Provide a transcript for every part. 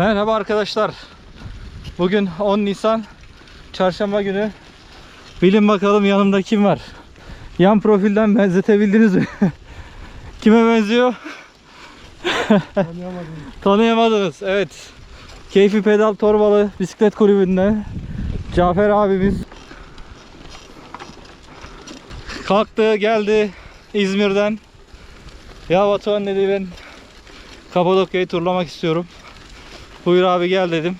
Merhaba arkadaşlar. Bugün 10 Nisan Çarşamba günü. Bilin bakalım yanımda kim var? Yan profilden benzetebildiniz mi? Kime benziyor? Tanıyamadım. Tanıyamadınız. Evet. Keyfi Pedal Torbalı Bisiklet Kulübü'nden Cafer abimiz kalktı geldi İzmir'den. Ya Batuhan dedi ben Kapadokya'yı turlamak istiyorum. Buyur abi gel dedim.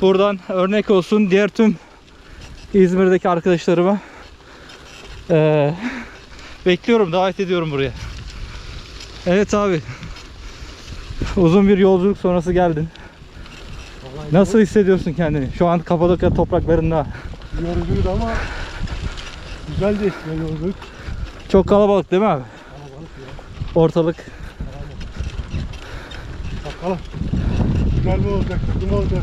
Buradan örnek olsun diğer tüm İzmir'deki arkadaşlarıma eee, bekliyorum davet ediyorum buraya. Evet abi. Uzun bir yolculuk sonrası geldin. Nasıl hissediyorsun kendini? Şu an Kapadokya topraklarında. Yorucuydu ama güzel geçti yolculuk. Çok kalabalık değil mi abi? Kalabalık ya. Ortalık. Bakalım. Güzel olacak, mü olacak?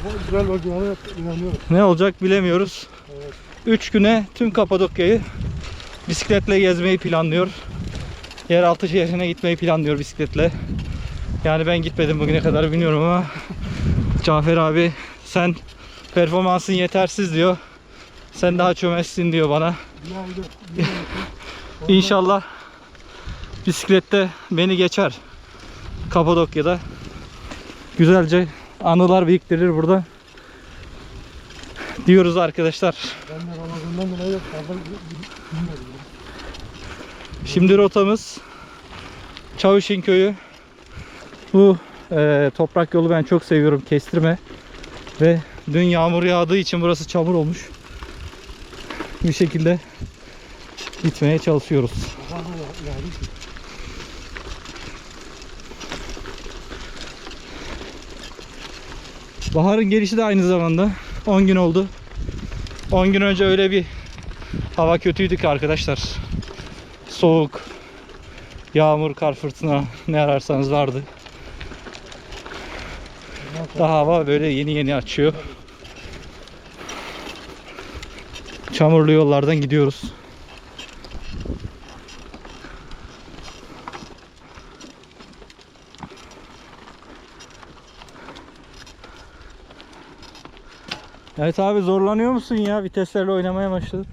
Ama güzel olacağına inanıyorum. Ne olacak bilemiyoruz. Evet. 3 güne tüm Kapadokya'yı bisikletle gezmeyi planlıyor. Yeraltı şehrine gitmeyi planlıyor bisikletle. Yani ben gitmedim bugüne kadar bilmiyorum ama Cafer abi sen performansın yetersiz diyor. Sen daha çömezsin diyor bana. İnşallah bisiklette beni geçer. Kapadokya'da. Güzelce anılar biriktirir burada. Diyoruz arkadaşlar. Şimdi rotamız Çavuşin köyü. Bu e, toprak yolu ben çok seviyorum kestirme. Ve dün yağmur yağdığı için burası çamur olmuş. Bir şekilde gitmeye çalışıyoruz. Fazla da yani. Baharın gelişi de aynı zamanda 10 gün oldu. 10 gün önce öyle bir hava kötüydü ki arkadaşlar. Soğuk, yağmur, kar, fırtına ne ararsanız vardı. Daha hava böyle yeni yeni açıyor. Çamurlu yollardan gidiyoruz. Evet abi zorlanıyor musun ya? Viteslerle oynamaya başladın.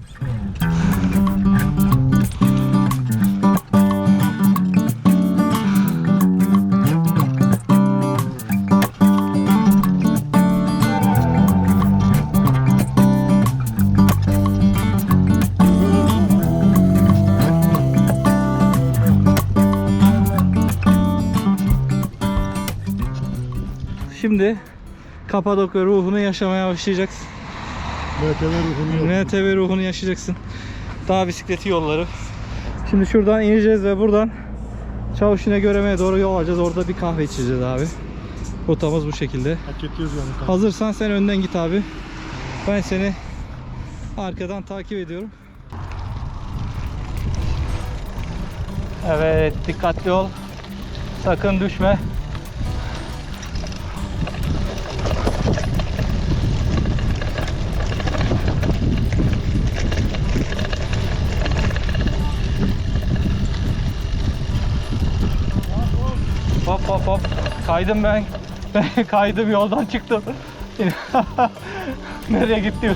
Şimdi Kapadokya ruhunu yaşamaya başlayacaksın. MTV ruhunu. NTV ruhunu yaşayacaksın. Dağ bisikleti yolları. Şimdi şuradan ineceğiz ve buradan Çavuşine Göreme'ye doğru yol alacağız. Orada bir kahve içeceğiz abi. Rotamız bu şekilde. Hazırsan sen önden git abi. Ben seni arkadan takip ediyorum. Evet dikkatli ol. Sakın düşme. Hop hop. Kaydım. Ben kaydım yoldan çıktım. Nereye gittim?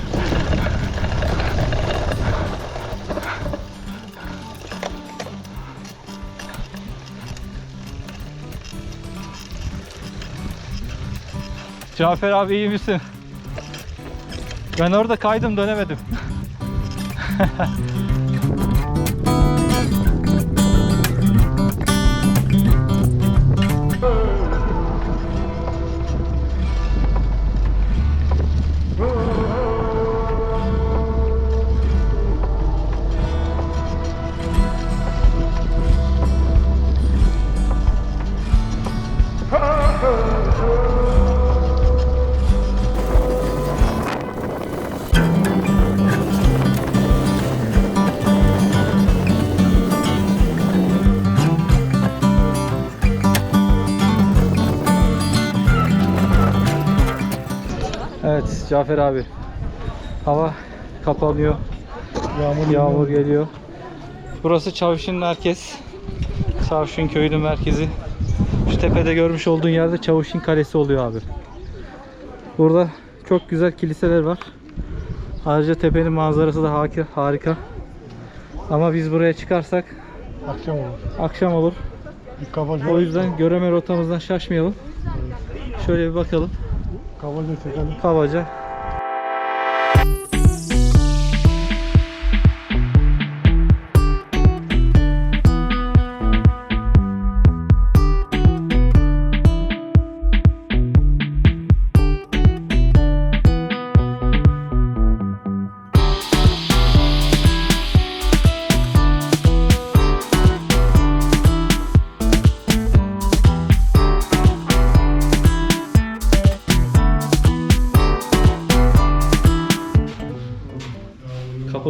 Cafer abi iyi misin? Ben orada kaydım dönemedim. Evet Cafer abi. Hava kapanıyor. Yağmur, Yağmur geliyor. Burası Çavuş'un merkez. Çavuş'un köyünün merkezi. Şu tepede görmüş olduğun yerde Çavuşin Kalesi oluyor abi. Burada çok güzel kiliseler var. Ayrıca tepenin manzarası da harika. Ama biz buraya çıkarsak Akşam olur. akşam olur. O yüzden göreme rotamızdan şaşmayalım. Şöyle bir bakalım. Kabaca çekelim. Kabaca.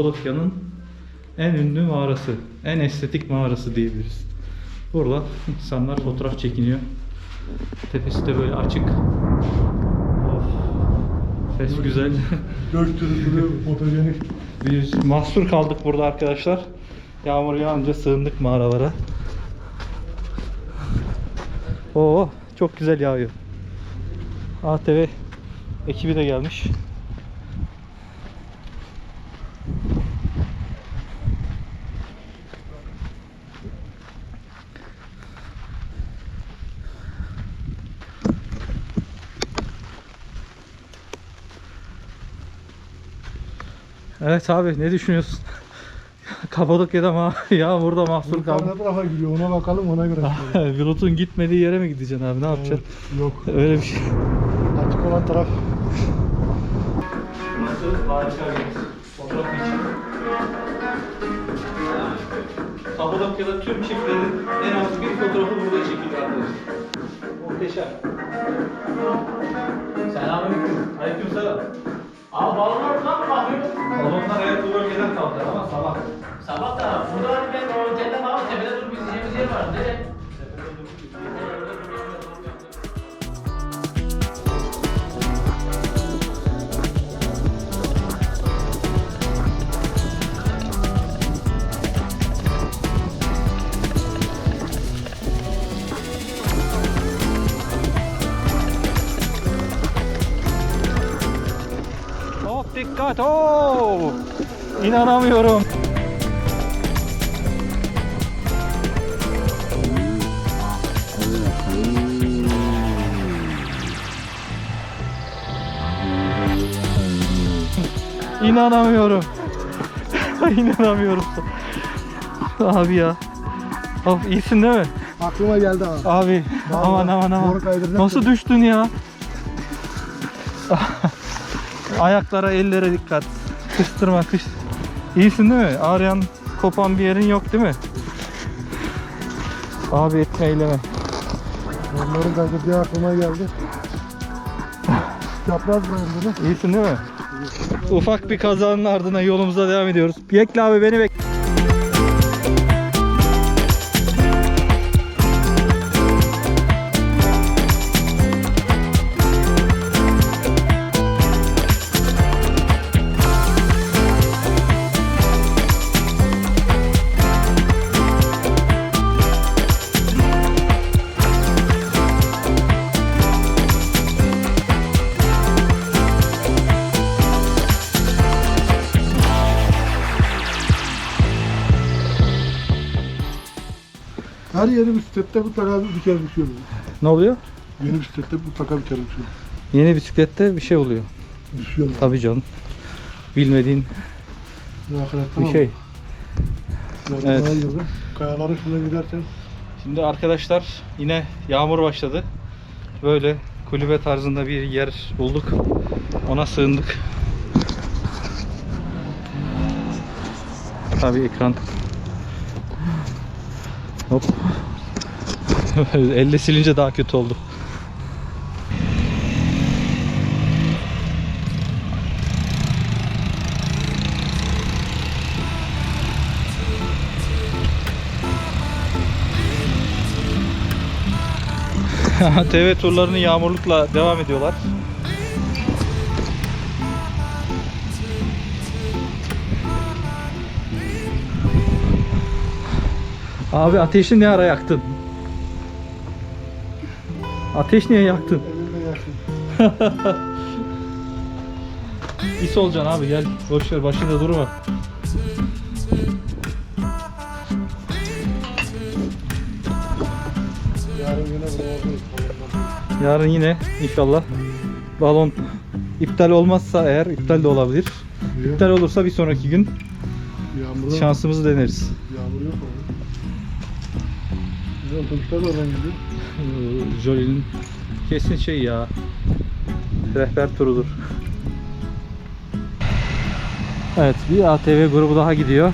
Kapadokya'nın en ünlü mağarası, en estetik mağarası diyebiliriz. Burada insanlar fotoğraf çekiniyor. Tepesi de böyle açık. Of. Ses güzel. Göktürüsünü, fotojenik. Biz mahsur kaldık burada arkadaşlar. Yağmur yağınca sığındık mağaralara. Oo, çok güzel yağıyor. ATV ekibi de gelmiş. Evet abi ne düşünüyorsun? Kapadokya'da ma yağmurda mahsur kaldık. ne tarafa gidiyor ona bakalım ona göre. Pilotun gitmediği yere mi gideceksin abi ne yapacaksın? Evet, Yok. Öyle bir şey. Açık olan taraf. Nasıl? Harika bir fotoğraf için. Kapadokya'da tüm çiftlerin en az bir fotoğrafı burada çekildi arkadaşlar. Muhteşem. Selamünaleyküm. Aleykümselam. Abi balonlar bakıyorsun? Balonlar evet bu bölgeden kaldı ama sabah. Sabah da burada hani ben o telde abi tepede durup izleyeceğimiz yer var. Nereye? Dikkat. Oo! İnanamıyorum. İnanamıyorum. İnanamıyorum. Abi ya. Of iyisin değil mi? Aklıma geldi abi. Abi aman aman aman. Nasıl düştün ya? Ayaklara, ellere dikkat. Kıstırma, kış. İyisin değil mi? Ağrıyan, kopan bir yerin yok değil mi? Abi etme eyleme. Onların kaydırdığı aklıma geldi. Çapraz bunu. İyisin değil mi? Ufak bir kazanın ardına yolumuza devam ediyoruz. Bekle abi beni bek. Her yeni bisiklette mutlaka bir kere düşüyor. Ne oluyor? Yeni bisiklette mutlaka bir kere düşüyor. Yeni bisiklette bir şey oluyor. Düşüyor. Tabii canım. Bilmediğin bir şey. Evet. Kayaların üstüne gidersen Şimdi arkadaşlar yine yağmur başladı. Böyle kulübe tarzında bir yer bulduk. Ona sığındık. Tabii ekran. Hop. Elle silince daha kötü oldu. TV turlarını yağmurlukla devam ediyorlar. Abi ateşi ne ara yaktın? Ateş niye yaktın? Elimde yaksın. İs olacaksın abi gel. Boş ver başında durma. Yarın yine buralardayız. Yarın yine inşallah balon iptal olmazsa eğer iptal de olabilir. İptal olursa bir sonraki gün Yağmurda şansımızı deneriz. Yağmur yok mu? Otobüsler gidiyor. Ee, Jolie'nin kesin şey ya. Rehber turudur. Evet bir ATV grubu daha gidiyor.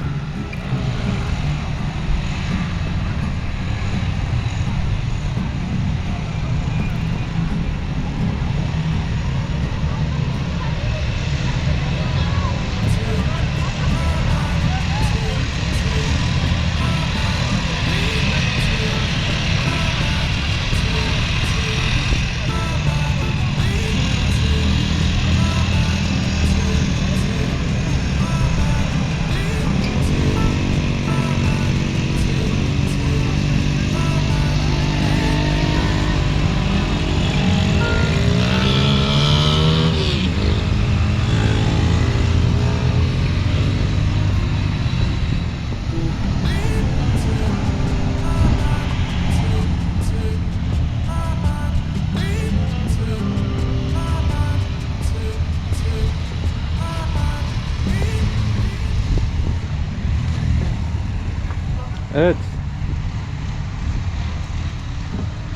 Evet.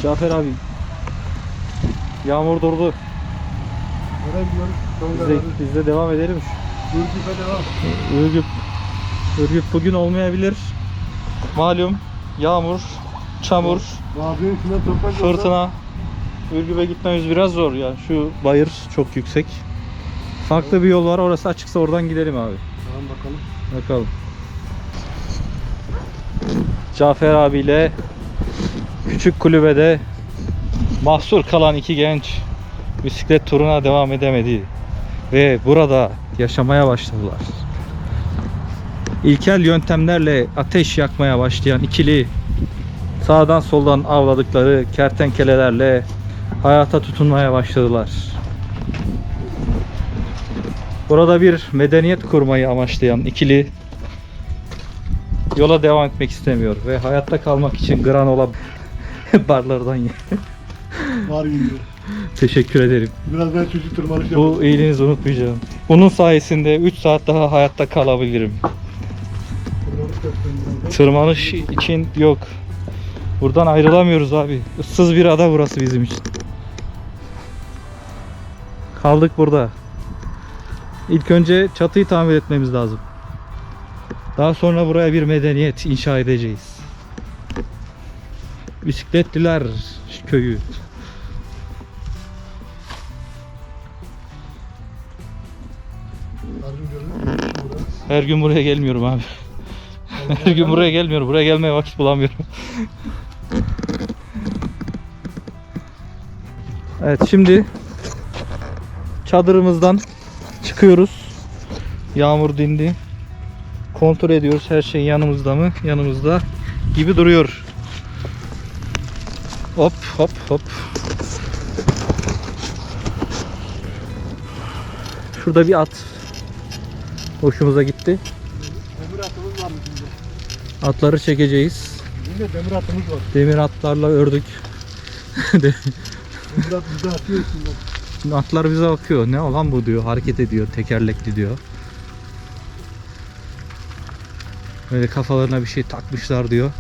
Cafer abi. Yağmur durdu. Nereye gidiyoruz? Biz de, biz de devam edelim. Ürgüp'e devam. Ürgüp, Ürgüp bugün olmayabilir. Malum yağmur, çamur, yolda- fırtına. Ürgüp'e gitmemiz biraz zor ya. Şu bayır çok yüksek. Farklı bir yol var. Orası açıksa oradan gidelim abi. Tamam bakalım. Bakalım. Cafer abiyle küçük kulübede mahsur kalan iki genç bisiklet turuna devam edemedi ve burada yaşamaya başladılar. İlkel yöntemlerle ateş yakmaya başlayan ikili sağdan soldan avladıkları kertenkelelerle hayata tutunmaya başladılar. Burada bir medeniyet kurmayı amaçlayan ikili yola devam etmek istemiyor ve hayatta kalmak için granola barlardan ye. Var gidiyor. Teşekkür ederim. Biraz ben çocuk tırmanış Bu iyiliğinizi unutmayacağım. Bunun sayesinde 3 saat daha hayatta kalabilirim. Tırmanış için yok. Buradan ayrılamıyoruz abi. Issız bir ada burası bizim için. Kaldık burada. İlk önce çatıyı tamir etmemiz lazım. Daha sonra buraya bir medeniyet inşa edeceğiz. Bisikletliler köyü. Her gün buraya gelmiyorum abi. Her gün buraya gelmiyorum. Buraya gelmeye vakit bulamıyorum. Evet şimdi çadırımızdan çıkıyoruz. Yağmur dindi. Kontrol ediyoruz her şey yanımızda mı? Yanımızda gibi duruyor. Hop hop hop. Şurada bir at. Hoşumuza gitti. Demir atımız var şimdi. Atları çekeceğiz. Yine demir atımız var. Demir atlarla ördük. Demir at bize atıyor içinden. Atlar bize bakıyor. Ne olan bu diyor. Hareket ediyor. Tekerlekli diyor. Böyle kafalarına bir şey takmışlar diyor.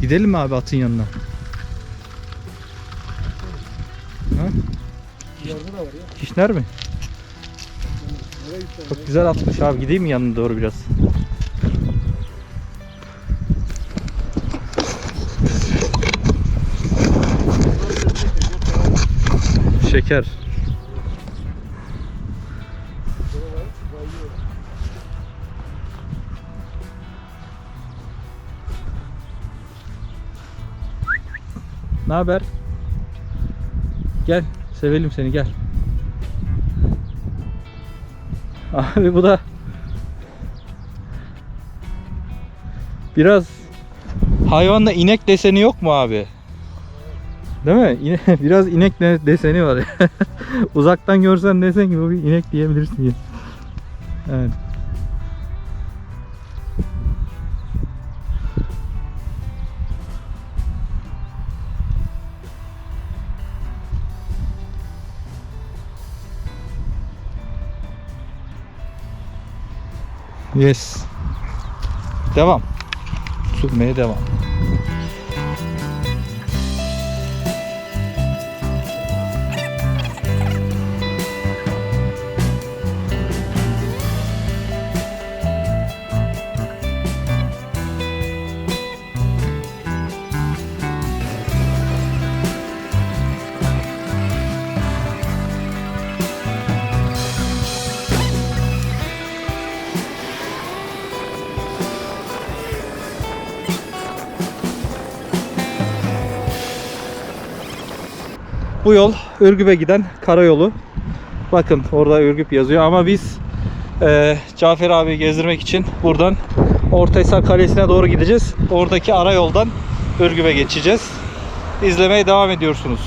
Gidelim mi abi atın yanına? Ha? Kişner mi? Çok güzel atmış abi. Gideyim mi yanına doğru biraz? Şeker. Ne haber? Gel, sevelim seni gel. Abi bu da biraz hayvanda inek deseni yok mu abi? Değil mi? İne- biraz inek de- deseni var. Uzaktan görsen desen ki bu bir inek diyebilirsin ya. Evet. Yes. Devam. Sürmeye devam. Bu yol Ürgüp'e giden karayolu. Bakın orada Ürgüp yazıyor ama biz e, Cafer abi gezdirmek için buradan Ortaysar Kalesi'ne doğru gideceğiz. Oradaki ara yoldan Ürgüp'e geçeceğiz. İzlemeye devam ediyorsunuz.